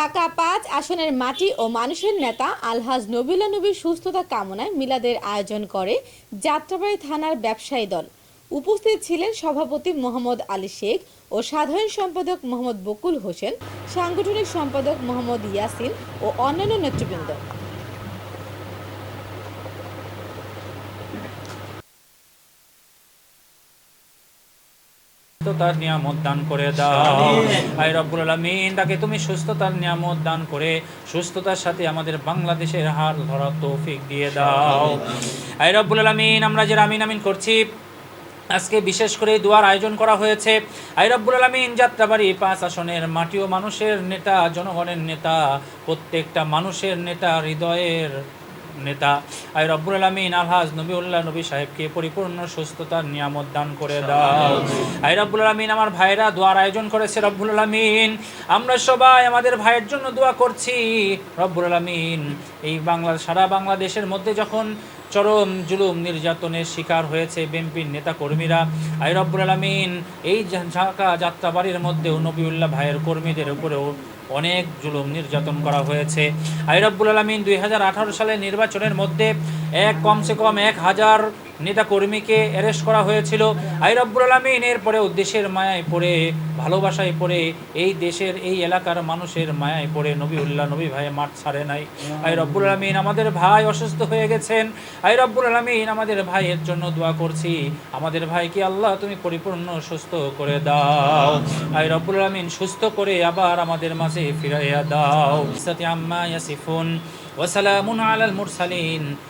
ঢাকা পাঁচ আসনের মাটি ও মানুষের নেতা আলহাজ নবিলা নবীর সুস্থতা কামনায় মিলাদের আয়োজন করে যাত্রাবাড়ি থানার ব্যবসায়ী দল। উপস্থিত ছিলেন সভাপতি মোহাম্মদ আলী শেখ ও সাধারণ সম্পাদক মোহাম্মদ বকুল হোসেন, সাংগঠনিক সম্পাদক মোহাম্মদ ইয়াসিন ও অন্যান্য নেতৃবৃন্দ। সুস্থতার নিয়ামত দান করে দাও। আই রব্বুল আলামিন তাকে তুমি সুস্থতার নিয়ামত দান করে সুস্থতার সাথে আমাদের বাংলাদেশের হাল ধরার তৌফিক দিয়ে দাও। আই রব্বুল আলামিন আমরা যে আমিন আমিন করছি আজকে বিশেষ করে দোয়ার আয়োজন করা হয়েছে। আই রব্বুল আলমিন যাত্রাবাড়ি পাঁচ আসনের মাটি ও মানুষের নেতা জনগণের নেতা প্রত্যেকটা মানুষের নেতা হৃদয়ের নেতা। আই রব্বুল আলমিন আলহাজ নবীউল্লাহ নবী সাহেবকে পরিপূর্ণ সুস্থতার নিয়ামত দান করে দাও। আই রব্বুল আলমিন আমার ভাইরা দোয়ার আয়োজন করেছে রব্বুল আলমিন। আমরা সবাই আমাদের ভাইয়ের জন্য দোয়া করছি। রব্বুল আলমিন এই বাংলা সারা বাংলাদেশের মধ্যে যখন চরম জুলুম নির্যাতনের শিকার হয়েছে বিএনপির নেতাকর্মীরা আই রব্বুল আলমিন এই ঢাকা যাত্রাবাড়ির মধ্যেও নবীউল্লাহ ভাইয়ের কর্মীদের উপরেও অনেক জুলুম নির্যাতন করা হয়েছে। আই রব্বুল আলমিন দুই হাজার আঠারো সালের নির্বাচনের মধ্যে এক কমসে কম এক হাজার নেতাকর্মীকে অ্যারেস্ট করা হয়েছিল। আই রব্বুল আলমিন এরপরেও দেশের মায়ায় পড়ে, ভালোবাসায় পড়ে, এই দেশের, এই এলাকার মানুষের মায়ায় পড়ে নবী উল্লাহ নবী ভাই মাঠ ছাড়ে নাই। আই রব্বুল আলমিন আমাদের ভাই অসুস্থ হয়ে গেছেন। আই রব্বুল আলমিন আমাদের ভাইয়ের জন্য দোয়া করছি। আমাদের ভাইকে আল্লাহ তুমি পরিপূর্ণ সুস্থ করে দাও। আই রব্বুল আলমিন সুস্থ করে আবার আমাদের মাঝে ফিরাইয়া দাও। সাথে আম্মা ইয়াসিফুন। ওয়াসালামুন আলাল মুরসালিন।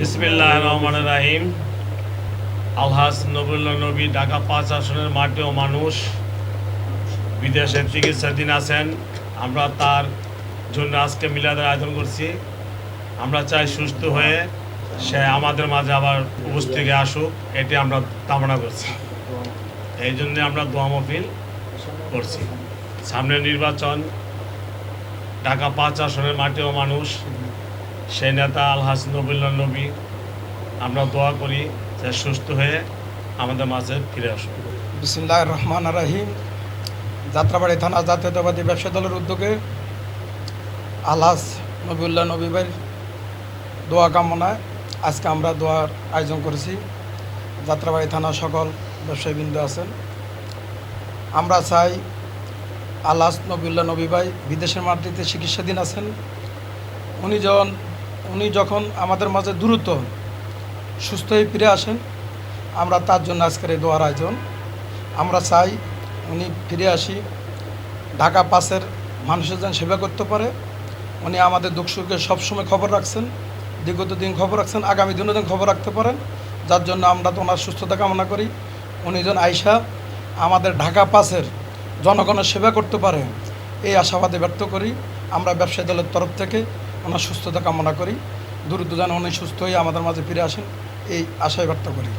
বিসমিল্লাহ রহমান রাহিম। আলহাজ নবুল্লাহ নবী, ঢাকা পাঁচ আসনের মাটি ও মানুষ। বিদেশে চিকিৎসাধীন আছেন। আমরা তার জন্য আজকে মিলাদের আয়োজন করছি। আমরা চাই সুস্থ হয়ে সে আমাদের মাঝে আবার উপস্থিত আসুক। এটি আমরা কামনা করছি। এই জন্য আমরা দোয়া মফিল করছি। সামনের নির্বাচন। ঢাকা পাঁচ আসনের মাটি ও মানুষ। সেই নেতা আলহাজ নবুল্লাহ নবী। আমরা দোয়া করি যে সুস্থ হয়ে আমাদের মাঝে ফিরে আসুন। বিসমুল্লাহ রহমান রাহিম। যাত্রাবাড়ি থানা জাতীয়তাবাদী ব্যবসা দলের উদ্যোগে আলহাস নবীউল্লাহ নবী ভাইয়ের দোয়া কামনায় আজকে আমরা দোয়ার আয়োজন করেছি। যাত্রাবাড়ি থানা সকল ব্যবসায়ীবৃন্দ আছেন। আমরা চাই আলহাস নবীউল্লাহ নবী ভাই বিদেশের মাটিতে চিকিৎসাধীন আছেন। উনি যখন উনি যখন আমাদের মাঝে দ্রুত সুস্থ হয়ে ফিরে আসেন, আমরা তার জন্য আজকের এই দোয়ার আয়োজন। আমরা চাই উনি ফিরে আসি, ঢাকা পাসের মানুষের যেন সেবা করতে পারে। উনি আমাদের দুঃখ সুখে সবসময় খবর রাখছেন বিগত দিন খবর রাখছেন, আগামী দিনও যেন খবর রাখতে পারেন। যার জন্য আমরা তো ওনার সুস্থতা কামনা করি। উনি যেন আইসা আমাদের ঢাকা পাসের জনগণের সেবা করতে পারে, এই আশাবাদে ব্যর্থ করি। আমরা ব্যবসায়ী দলের তরফ থেকে ওনার সুস্থতা কামনা করি। দ্রুত যেন উনি সুস্থ হয়ে আমাদের মাঝে ফিরে আসেন, এই আশায় ব্যক্ত করি।